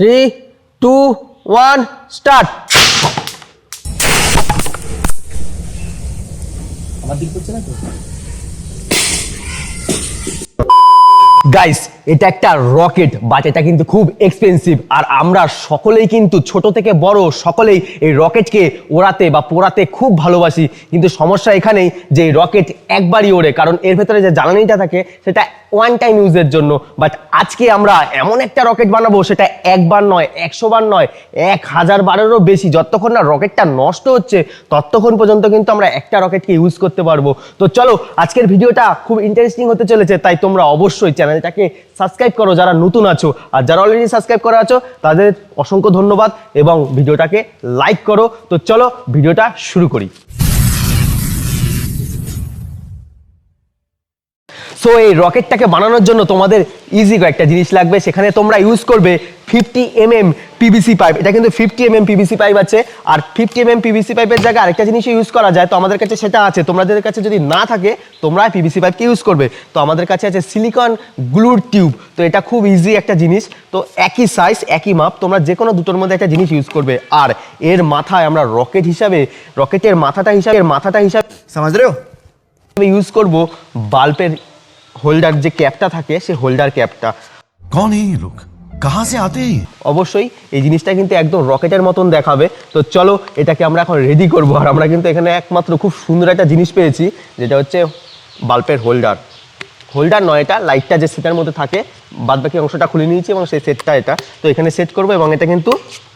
Three two one start আমার দিক করছে না তো? গাইস এটা একটা রকেট বাট এটা কিন্তু খুব এক্সপেন্সিভ আর আমরা সকলেই কিন্তু ছোট থেকে বড়, সকলেই এই রকেটকে ওড়াতে বা পোড়াতে খুব ভালোবাসি। কিন্তু সমস্যা এখানেই যে রকেট একবারই ওড়ে, কারণ এর ভেতরে যে জ্বালানিটা থাকে, সেটা ওয়ান টাইম ইউজের জন্য। বাট আজকে আমরা এমন একটা রকেট বানাবো, সেটা একবার নয়, একশো বার নয়, এক হাজার বারেরও বেশি। যতক্ষণ না রকেটটা নষ্ট হচ্ছে, ততক্ষণ পর্যন্ত কিন্তু আমরা একটা রকেটকে ইউজ করতে পারব। তো চলো, আজকের ভিডিওটা খুব ইন্টারেস্টিং হতে চলেছে, তাই তোমরা অবশ্যই চ্যানেলটাকে সাবস্ক্রাইব করো যারা নতুন আছো। আর যারা অলরেডি সাবস্ক্রাইব করা আছো, তাদের অসংখ্য ধন্যবাদ এবং ভিডিওটাকে লাইক করো। তো চলো ভিডিওটা শুরু করি। সো এই রকেটটাকে বানানোর জন্য তোমাদের ইজি কয়েকটা জিনিস লাগবে। সেখানে তোমরা ইউজ করবে fifty M M PVC pipe এটা কিন্তু fifty M M PVC pipe আছে। আর ফিফটি এম এম পিভিসি পাইপের জায়গায় আরেকটা জিনিস ইউজ করা যায় তো আমাদের কাছে সেটা আছে। তোমাদের কাছে যদি না থাকে তোমরা পিভিসি পাইপকে ইউজ করবে। তো আমাদের কাছে আছে সিলিকন গ্লুর টিউব তো এটা খুব ইজি একটা জিনিস। তো একই সাইজ একই মাপ তোমরা যে কোনো দুটোর মধ্যে একটা জিনিস ইউজ করবে। আর এর মাথায় আমরা রকেট হিসাবে রকেটের মাথাটা হিসাবে মাথাটা হিসাবে সমাজ আমি ইউজ করব বাল্বের হোল্ডার যে ক্যাপটা থাকে সে হোল্ডার ক্যাপটা কোন এই লোক কাহা সে আতে অবশ্যই এই জিনিসটা কিন্তু একদম রকেটের মতন দেখাবে। তো চলো, এটাকে আমরা এখন রেডি করব। আর আমরা কিন্তু এখানে একমাত্র খুব সুন্দর একটা জিনিস পেয়েছি, যেটা হচ্ছে বাল্বের হোল্ডার হোল্ডার নয় এটা লাইটটা যে সেটার মধ্যে থাকে, বাদবাকি অংশটা খুলে নিয়েছি এবং সেই সেটটা এটা। তো এখানে সেট করব এবং এটা কিন্তু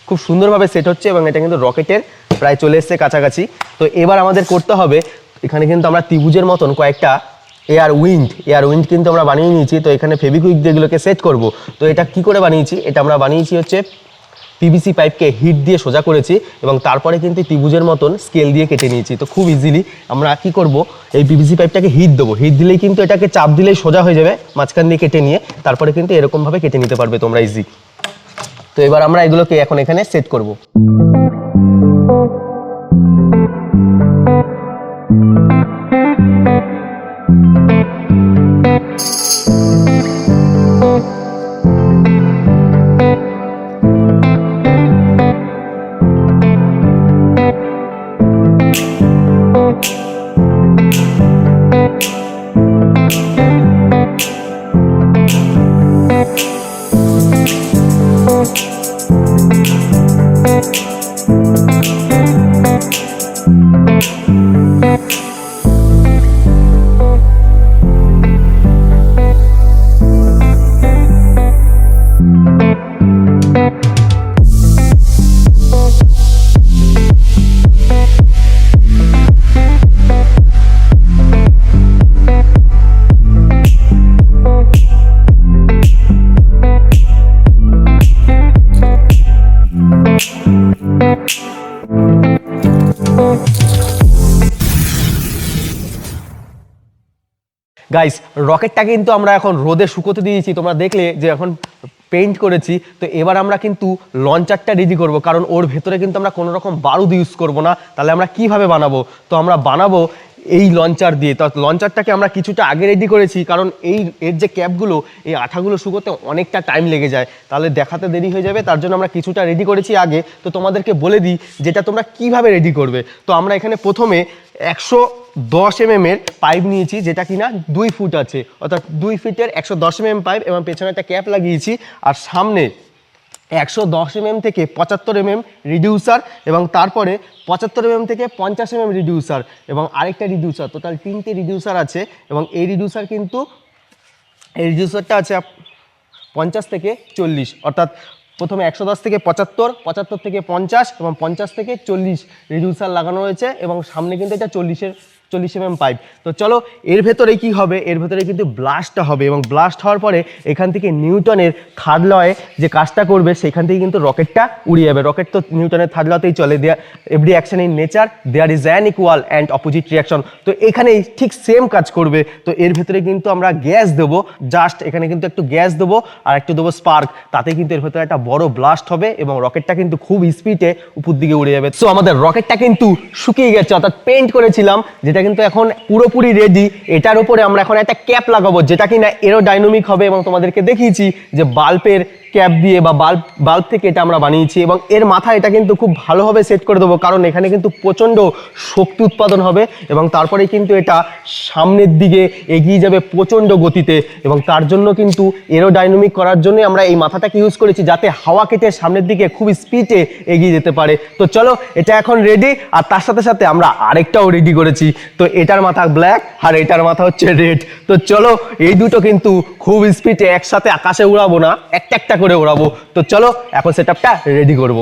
খুব সুন্দরভাবে সেট হচ্ছে এবং এটা কিন্তু রকেটের প্রায় চলে এসছে কাছাকাছি। তো এবার আমাদের করতে হবে, এখানে কিন্তু আমরা ত্রিভুজের মতন কয়েকটা এয়ার উইন্ড এয়ার উইন্ড কিন্তু আমরা বানিয়ে নিয়েছি, তো এখানে ফেবিকুইক দিয়ে এগুলোকে সেট করব, তো এটা কি করে বানিয়েছি? এটা আমরা বানিয়েছি হচ্ছে পিভিসি পাইপকে হিট দিয়ে সোজা করেছি এবং তারপরে কিন্তু ত্রিভুজের মতন স্কেল দিয়ে কেটে নিয়েছি, তো খুব ইজিলি আমরা কি করব, এই পিভিসি পাইপটাকে হিট দেবো। হিট দিলেই কিন্তু এটাকে চাপ দিলেই সোজা হয়ে যাবে, মাঝখান দিয়ে কেটে নিয়ে তারপরে কিন্তু এরকমভাবে কেটে নিতে পারবে তোমরা ইজি তো এবার আমরা এগুলোকে এখন এখানে সেট করব। গাইস রকেটটা কিন্তু আমরা এখন রোদে শুকোতে দিয়েছি। তোমরা দেখলে যে এখন পেইন্ট করেছি। তো এবার আমরা কিন্তু লঞ্চারটা রেডি করব, কারণ ওর ভেতরে কিন্তু আমরা কোনো রকম বারুদ ইউজ করব না। তাহলে আমরা কীভাবে বানাবো? তো আমরা বানাবো এই লঞ্চার দিয়ে। তো লঞ্চারটাকে আমরা কিছুটা আগে রেডি করেছি, কারণ এই, এর যে ক্যাপগুলো এই আঠাগুলো শুকোতে অনেকটা টাইম লেগে যায়। তাহলে দেখাতে দেরি হয়ে যাবে, তার জন্য আমরা কিছুটা রেডি করেছি আগে। তো তোমাদেরকে বলে দিই, যেটা তোমরা কীভাবে রেডি করবে। তো আমরা এখানে প্রথমে একশো দশ এম এর পাইপ নিয়েছি, যেটা কিনা দুই ফুট আছে। অর্থাৎ দুই ফিটের একশো দশ এম পাইপ এবং পেছনে একটা ক্যাপ লাগিয়েছি। আর সামনে একশো দশ এমএম থেকে পঁচাত্তর এমএম রিডিউসার এবং তারপরে পঁচাত্তর এমএম থেকে পঞ্চাশ এমএম রিডিউসার এবং আরেকটা রিডিউসার টোটাল তিনটে রিডিউসার আছে এবং এই রিডিউসার কিন্তু, এই রিডিউসারটা আছে পঞ্চাশ থেকে চল্লিশ, অর্থাৎ প্রথমে একশো দশ থেকে পঁচাত্তর পঁচাত্তর থেকে পঞ্চাশ এবং পঞ্চাশ থেকে চল্লিশ রিডিউসার লাগানো রয়েছে এবং সামনে কিন্তু এটা চল্লিশের চল্লিশ এমএম পাইপ। তো চলো, এর ভেতরে কি হবে? এর ভেতরে কিন্তু ব্লাস্টটা হবে এবং ব্লাস্ট হওয়ার পরে এখান থেকে নিউটনের থার্ড লয়ে যে কাজটা করবে, সেখান থেকে কিন্তু রকেটটা উড়িয়ে যাবে। রকেট তো নিউটনের থার্ড লতেই চলে। দেয়া every action in nature there is an equal and opposite reaction তো এখানে ঠিক সেম কাজ করবে। তো এর ভেতরে কিন্তু আমরা গ্যাস দেবো। জাস্ট এখানে কিন্তু একটু গ্যাস দেবো আর একটু দেবো স্পার্ক তাতে কিন্তু এর ভেতরে একটা বড় ব্লাস্ট হবে এবং রকেটটা কিন্তু খুব স্পিডে উপর দিকে উড়ে যাবে। সো আমাদের রকেটটা কিন্তু শুকিয়ে গেছে, অর্থাৎ পেন্ট করেছিলাম যেটা কিন্তু এখন পুরোপুরি রেডি এটার উপরে আমরা এখন একটা ক্যাপ লাগাবো, যেটা কিনা এরও ডাইনামিক হবে এবং তোমাদেরকে দেখিয়েছি যে বাল্বের ক্যাপ দিয়ে বা বাল্ব বাল্ব থেকে এটা আমরা বানিয়েছি এবং এর মাথা এটা কিন্তু খুব ভালোভাবে সেট করে দেবো, কারণ এখানে কিন্তু প্রচণ্ড শক্তি উৎপাদন হবে এবং তারপরে কিন্তু এটা সামনের দিকে এগিয়ে যাবে প্রচণ্ড গতিতে এবং তার জন্য কিন্তু এরোডাইনামিক করার জন্য আমরা এই মাথাটাকে ইউজ করেছি যাতে হাওয়া কেটে সামনের দিকে খুব স্পিডে এগিয়ে যেতে পারে। তো চলো, এটা এখন রেডি আর তার সাথে সাথে আমরা আরেকটাও রেডি করেছি। তো এটার মাথা ব্ল্যাক আর এটার মাথা হচ্ছে রেড তো চলো, এই দুটো কিন্তু খুব স্পিডে একসাথে আকাশে উড়াবো না, একটা একটা করে ওড়াবো। তো চলো এখন সেটআপটা রেডি করব।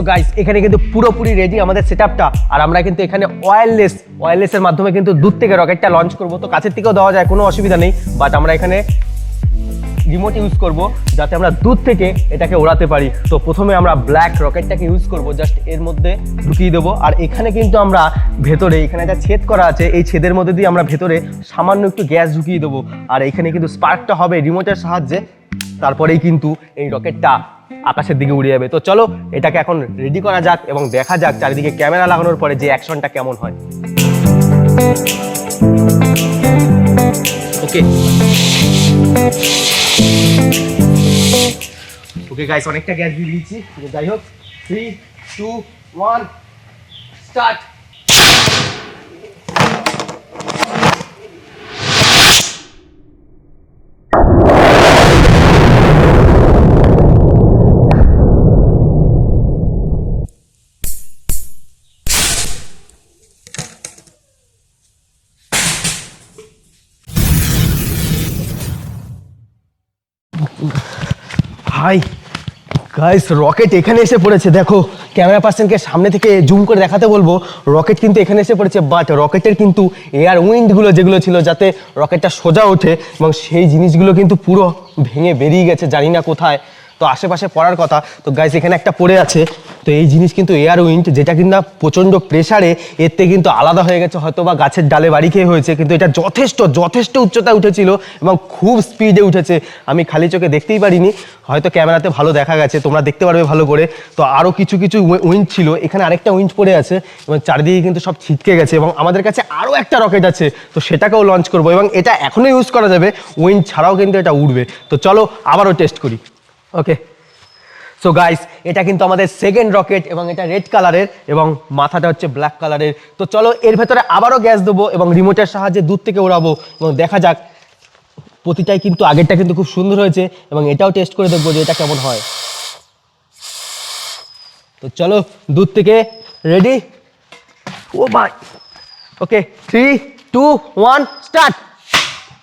সো গাইস এখানে কিন্তু পুরোপুরি রেডি আমাদের সেটআপটা আর আমরা কিন্তু এখানে ওয়্যারলেস ওয়্যারলেসের মাধ্যমে কিন্তু দূর থেকে রকেটটা লঞ্চ করব। তো কাছের থেকেও দেওয়া যায়, কোনো অসুবিধা নেই। বাট আমরা এখানে রিমোট ইউজ করব, যাতে আমরা দূর থেকে এটাকে ওড়াতে পারি। তো প্রথমে আমরা ব্ল্যাক রকেটটাকে ইউজ করব জাস্ট এর মধ্যে ঢুকিয়ে দেবো। আর এখানে কিন্তু আমরা ভেতরে, এখানে একটা ছেদ করা আছে, এই ছেদের মধ্যে দিয়ে আমরা ভেতরে সামান্য একটু গ্যাস ঢুকিয়ে দেবো। আর এখানে কিন্তু স্পার্কটা হবে রিমোটের সাহায্যে। তারপরেই কিন্তু এই রকেটটা আকাশের দিকে উড়ে যাবে। তো চলো, এটাকে এখন রেডি করা যাক এবং দেখা যাক চারিদিকে ক্যামেরা লাগানোর পরে যে অ্যাকশনটা কেমন হয়। ওকে ওকে গাইস অনেকটা গ্যাস দিয়ে দিয়েছি। যাই হোক three two one start hi guys rocket এখানে এসে পড়েছে। দেখো ক্যামেরা পার্সনকে সামনে থেকে জুম করে দেখাতে বলব রকেট কিন্তু এখানে এসে পড়েছে বাট রকেটের কিন্তু এয়ার উইন্ডগুলো যেগুলো ছিল যাতে রকেটটা সোজা ওঠে, এবং সেই জিনিসগুলো কিন্তু পুরো ভেঙে বেরিয়ে গেছে, জানি না কোথায়। তো আশেপাশে পড়ার কথা। তো গাইস এখানে একটা পড়ে আছে। তো এই জিনিস কিন্তু এয়ার উইন্ড যেটা কিন্তু প্রচণ্ড প্রেশারে থেকে কিন্তু আলাদা হয়ে গেছে, হয়তো বা গাছের ডালে বাড়ি খেয়ে হয়েছে, কিন্তু এটা যথেষ্ট যথেষ্ট উচ্চতায় উঠেছিল এবং খুব স্পিডে উঠেছে। আমি খালি চোখে দেখতেই পারিনি, হয়তো ক্যামেরাতে ভালো দেখা গেছে, তোমরা দেখতে পারবে ভালো করে। তো আরও কিছু কিছু উইন্ড ছিল, এখানে আরেকটা উইন্ড পড়ে আছে, এবং চারিদিকে কিন্তু সব ছিটকে গেছে, এবং আমাদের কাছে আরও একটা রকেট আছে, তো সেটাকেও লঞ্চ করব, এবং এটা এখনও ইউজ করা যাবে উইন্ড ছাড়াও কিন্তু এটা উঠবে। তো চলো আবারও টেস্ট করি। ওকে সো গাইস এটা কিন্তু আমাদের সেকেন্ড রকেট এবং এটা রেড কালারের এবং মাথাটা হচ্ছে ব্ল্যাক কালারের তো চলো এর ভেতরে আবারও গ্যাস দেবো এবং রিমোটের সাহায্যে দূর থেকে ওড়াবো এবং দেখা যাক প্রতিটাই কিন্তু আগেরটা কিন্তু খুব সুন্দর হয়েছে এবং এটাও টেস্ট করে দেখব যে এটা কেমন হয়। তো চলো দূর থেকে রেডি ও ভাই okay three two one start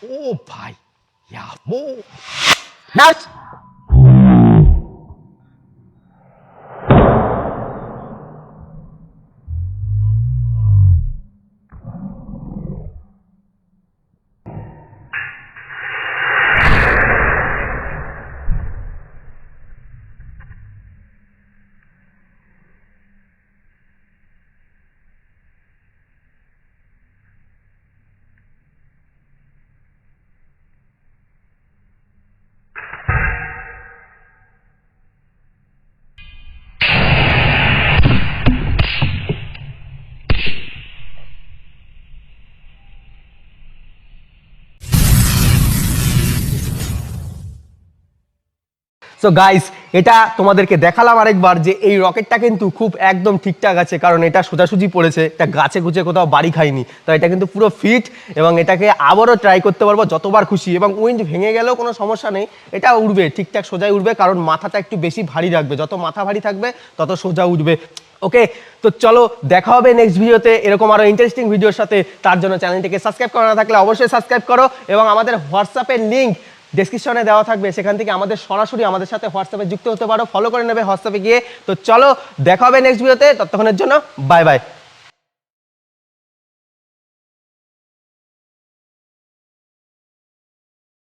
ও ভাই সো গাইস এটা তোমাদেরকে দেখালাম আরেকবার যে এই রকেটটা কিন্তু খুব একদম ঠিকঠাক আছে, কারণ এটা সোজাসুজি পড়েছে, এটা গাছে গুছে কোথাও বাড়ি খায়নি। তো এটা কিন্তু পুরো ফিট এবং এটাকে আবারও ট্রাই করতে পারব যতবার খুশি এবং উইন্ড ভেঙে গেলেও কোনো সমস্যা নেই, এটা উঠবে ঠিকঠাক সোজাই উঠবে কারণ মাথাটা একটু বেশি ভারী রাখবে। যত মাথা ভারী থাকবে, তত সোজা উঠবে ওকে তো চলো দেখা হবে নেক্সট ভিডিওতে এরকম আরও ইন্টারেস্টিং ভিডিওর সাথে। তার জন্য চ্যানেলটিকে সাবস্ক্রাইব করা না থাকলে অবশ্যই সাবস্ক্রাইব করো এবং আমাদের হোয়াটসঅ্যাপের লিঙ্ক ডেসক্রিপশনে দেওয়া থাকবে, সেখান থেকে আমাদের সরাসরি আমাদের সাথে হোয়াটসঅ্যাপে যুক্ত হতে পারো ফলো করে নেবে হোয়াটসঅ্যাপে গিয়ে। তো চলো, দেখা হবে নেক্সট ভিডিওতে ততক্ষণের জন্য বাই বাই